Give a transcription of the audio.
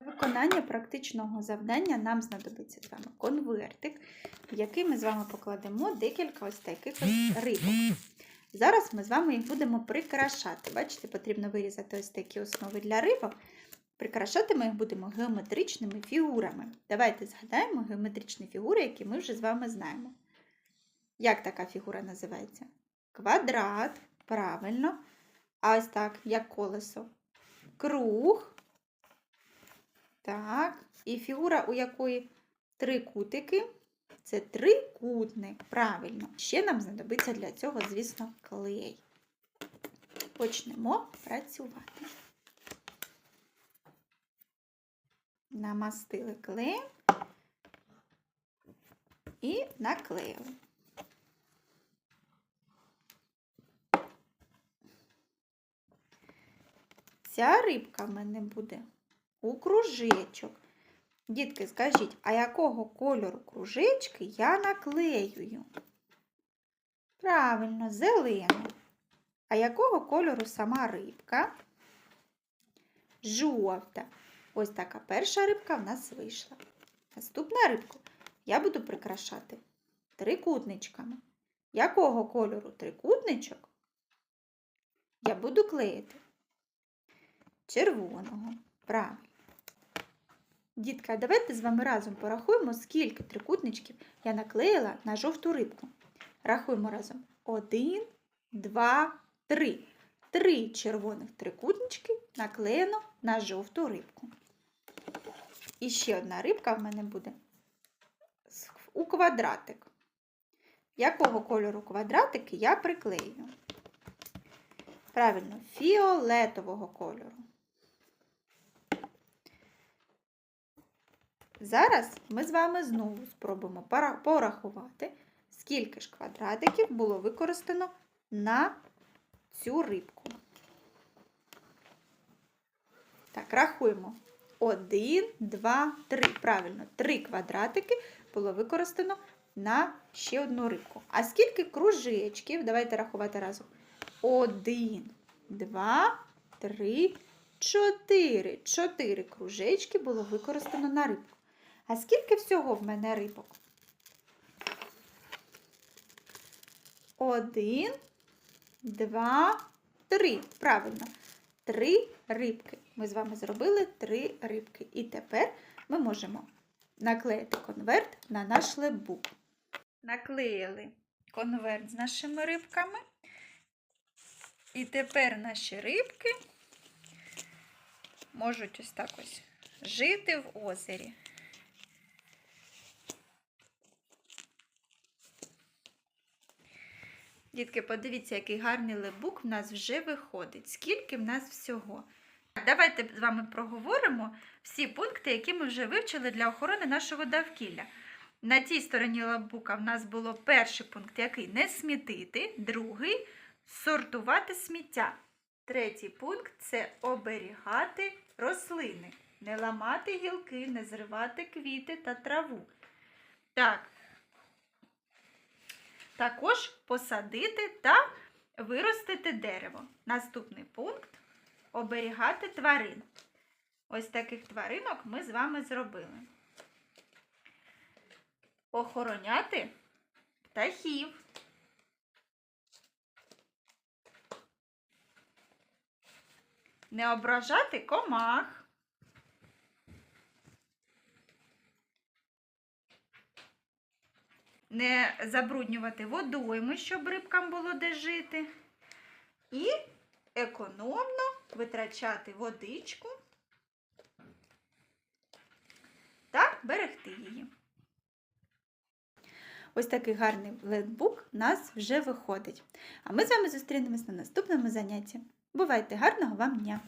Виконання практичного завдання нам знадобиться з вами конвертик, в який ми з вами покладемо декілька ось таких рибок. Зараз ми з вами їх будемо прикрашати. Бачите, потрібно вирізати ось такі основи для рибок. Прикрашати ми їх будемо геометричними фігурами. Давайте згадаємо геометричні фігури, які ми вже з вами знаємо. Як така фігура називається? Квадрат, правильно. А ось так, як колесо. Круг. Так. І фігура, у якої три кутики. Це трикутник. Правильно. Ще нам знадобиться для цього, звісно, клей. Почнемо працювати. Намастили клеєм і наклеїли. Ця рибка в мене буде у кружечок. Дітки, скажіть, а якого кольору кружечки я наклеюю? Правильно, зелену. А якого кольору сама рибка? Жовта. Ось така перша рибка в нас вийшла. Наступна рибку я буду прикрашати трикутничками. Якого кольору трикутничок я буду клеїти? Червоного. Правильно. Дітка, давайте з вами разом порахуємо, скільки трикутничків я наклеїла на жовту рибку. Рахуємо разом. Один, два, три. Три червоних трикутнички наклеєно на жовту рибку. І ще одна рибка в мене буде у квадратик. Якого кольору квадратики я приклею? Правильно, фіолетового кольору. Зараз ми з вами знову спробуємо порахувати, скільки ж квадратиків було використано на цю рибку. Так, рахуємо. Один, два, три. Правильно, три квадратики було використано на ще одну рибку. А скільки кружечків? Давайте рахувати разом. Один, два, три, чотири. Чотири кружечки було використано на рибку. А скільки всього в мене рибок? Один, два, три. Правильно. Три рибки. Ми з вами зробили три рибки. І тепер ми можемо наклеїти конверт на наш лебук. Наклеїли конверт з нашими рибками. І тепер наші рибки можуть ось так ось жити в озері. Дітки, подивіться, який гарний лебук в нас вже виходить. Скільки в нас всього. Давайте з вами проговоримо всі пункти, які ми вже вивчили для охорони нашого довкілля. На тій стороні лебука в нас було перший пункт, який не смітити, другий сортувати сміття. Третій пункт це оберігати рослини, не ламати гілки, не зривати квіти та траву. Так, також посадити та виростити дерево. Наступний пункт оберігати тварин. Ось таких тваринок ми з вами зробили. Охороняти птахів. Не ображати комах. Не забруднювати водойми, щоб рибкам було де жити. І економно витрачати водичку та берегти її. Ось такий гарний летбук у нас вже виходить. А ми з вами зустрінемось на наступному занятті. Бувайте гарного вам дня!